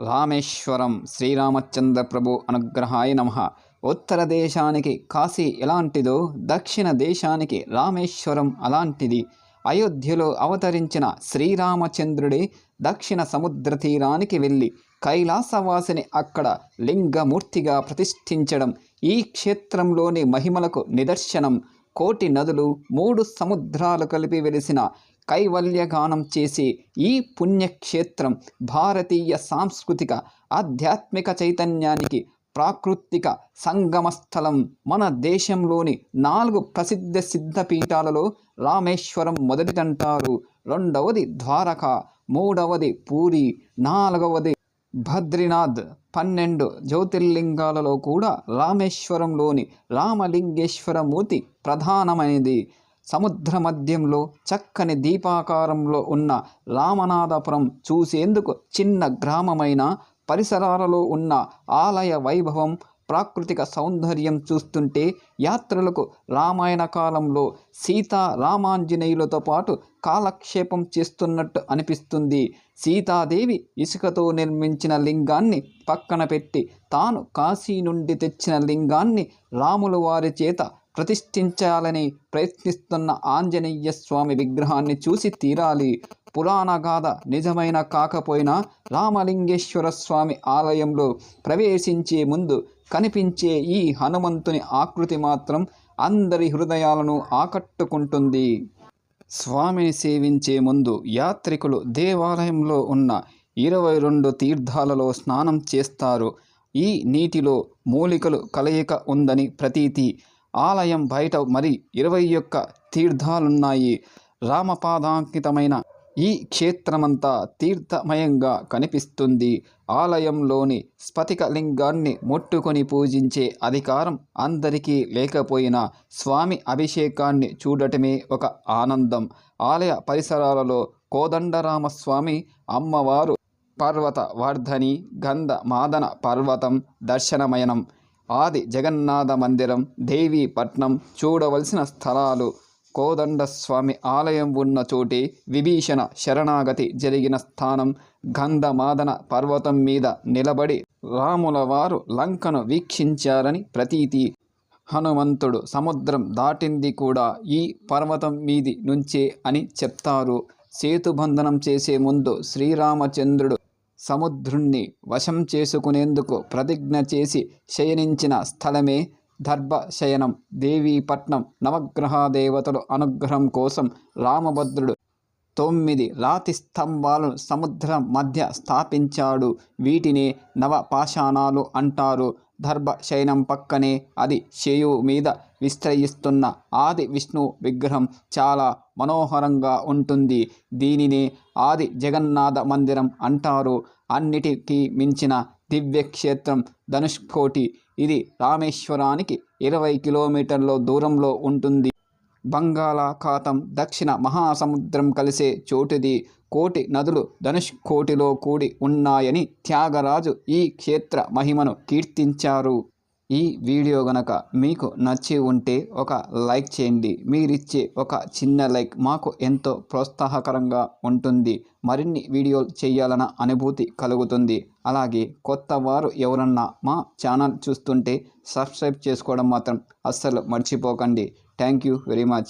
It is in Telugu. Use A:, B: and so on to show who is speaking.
A: రామేశ్వరం శ్రీరామచంద్ర ప్రభు అనుగ్రహాయ నమ. ఉత్తర దేశానికి కాశీ ఎలాంటిదో దక్షిణ దేశానికి రామేశ్వరం అలాంటిది. అయోధ్యలో అవతరించిన శ్రీరామచంద్రుడే దక్షిణ సముద్ర తీరానికి వెళ్ళి కైలాసవాసిని అక్కడ లింగమూర్తిగా ప్రతిష్ఠించడం ఈ క్షేత్రంలోని మహిమలకు నిదర్శనం. కోటి నదులు మూడు సముద్రాలు కలిపి వెలిసిన కైవల్యగానం చేసి ఈ పుణ్యక్షేత్రం భారతీయ సాంస్కృతిక ఆధ్యాత్మిక చైతన్యానికి ప్రాకృతిక సంగమ స్థలం మన దేశంలోని నాలుగు ప్రసిద్ధ సిద్ధపీఠాలలో రామేశ్వరం మొదటిదంటారు రెండవది ద్వారక మూడవది పూరి నాలుగవది భద్రీనాథ్. పన్నెండు జ్యోతిర్లింగాలలో కూడా రామేశ్వరంలోని రామలింగేశ్వరమూర్తి ప్రధానమైనది. సముద్ర మధ్యంలో చక్కని దీపాకారంలో ఉన్న రామనాథపురం చూసేందుకు చిన్న గ్రామమైన పరిసరాలలో ఉన్న ఆలయ వైభవం ప్రాకృతిక సౌందర్యం చూస్తుంటే యాత్రలకు రామాయణ కాలంలో సీతా రామాంజనేయులతో పాటు కాలక్షేపం చేస్తున్నట్టు అనిపిస్తుంది. సీతాదేవి ఇసుకతో నిర్మించిన లింగాన్ని పక్కన పెట్టి తాను కాశీ నుండి తెచ్చిన లింగాన్ని రాముల వారి చేత ప్రతిష్ఠించాలని ప్రయత్నిస్తున్న ఆంజనేయ స్వామి విగ్రహాన్ని చూసి తీరాలి. పురాణ గాథ నిజమైన కాకపోయినా రామలింగేశ్వర స్వామి ఆలయంలో ప్రవేశించే ముందు కనిపించే ఈ హనుమంతుని ఆకృతి మాత్రం అందరి హృదయాలను ఆకట్టుకుంటుంది. స్వామిని సేవించే ముందు యాత్రికులు దేవాలయంలో ఉన్న ఇరవై రెండు తీర్థాలలో స్నానం చేస్తారు. ఈ నీటిలో మూలికలు కలయిక ఉందని ప్రతీతి ఆలయం బయట మరి ఇరవై ఒక్క తీర్థాలున్నాయి. రామపాదాంకితమైన ఈ క్షేత్రమంతా తీర్థమయంగా కనిపిస్తుంది. ఆలయంలోని స్ఫటిక లింగాన్ని ముట్టుకొని పూజించే అధికారం అందరికీ లేకపోయినా స్వామి అభిషేకాన్ని చూడటమే ఒక ఆనందం. ఆలయ పరిసరాలలో కోదండరామస్వామి అమ్మవారు పర్వత వర్ధని గంధ మాదన పర్వతం దర్శనమయనం. ఆది జగన్నాథ మందిరం దేవీపట్నం చూడవలసిన స్థలాలు. కోదండస్వామి ఆలయం ఉన్న చోటే విభీషణ శరణాగతి జరిగిన స్థానం. గంధమాదన పర్వతం మీద నిలబడి రాముల వారు లంకను వీక్షించారని ప్రతీతి. హనుమంతుడు సముద్రం దాటింది కూడా ఈ పర్వతం మీది నుంచే అని చెప్తారు. సేతుబంధనం చేసే ముందు శ్రీరామచంద్రుడు సముద్రుణ్ణి వశం చేసుకునేందుకు ప్రతిజ్ఞ చేసి శయనించిన స్థలమే దర్భశయనం. దేవీపట్నం నవగ్రహ దేవతలు అనుగ్రహం కోసం రామభద్రుడు తొమ్మిది రాతి స్తంభాలను సముద్రం మధ్య స్థాపించాడు. వీటిని నవపాషాణాలు అంటారు. దర్భశయనం పక్కనే అది శేయు మీద విశ్రయిస్తున్న ఆది విష్ణు విగ్రహం చాలా మనోహరంగా ఉంటుంది. దీనినే ఆది జగన్నాథ మందిరం అంటారు. అన్నిటికీ మించిన దివ్యక్షేత్రం ధనుష్కోటి. ఇది రామేశ్వరానికి ఇరవై కిలోమీటర్ల దూరంలో ఉంటుంది. బంగాళాఖాతం దక్షిణ మహాసముద్రం కలిసే చోటుది. కోటి నదులు ధనుష్కోటిలో కూడి ఉన్నాయని త్యాగరాజు ఈ క్షేత్ర మహిమను కీర్తించారు. ఈ వీడియో గనక మీకు నచ్చి ఉంటే ఒక లైక్ చేయండి. మీరిచ్చే ఒక చిన్న లైక్ మాకు ఎంతో ప్రోత్సాహకరంగా ఉంటుంది. మరిన్ని వీడియోలు చేయాలన్న అనుభూతి కలుగుతుంది. అలాగే కొత్త వారు ఎవరన్నా మా ఛానల్ చూస్తుంటే సబ్స్క్రైబ్ చేసుకోవడం మాత్రం అస్సలు మర్చిపోకండి. Thank you very much.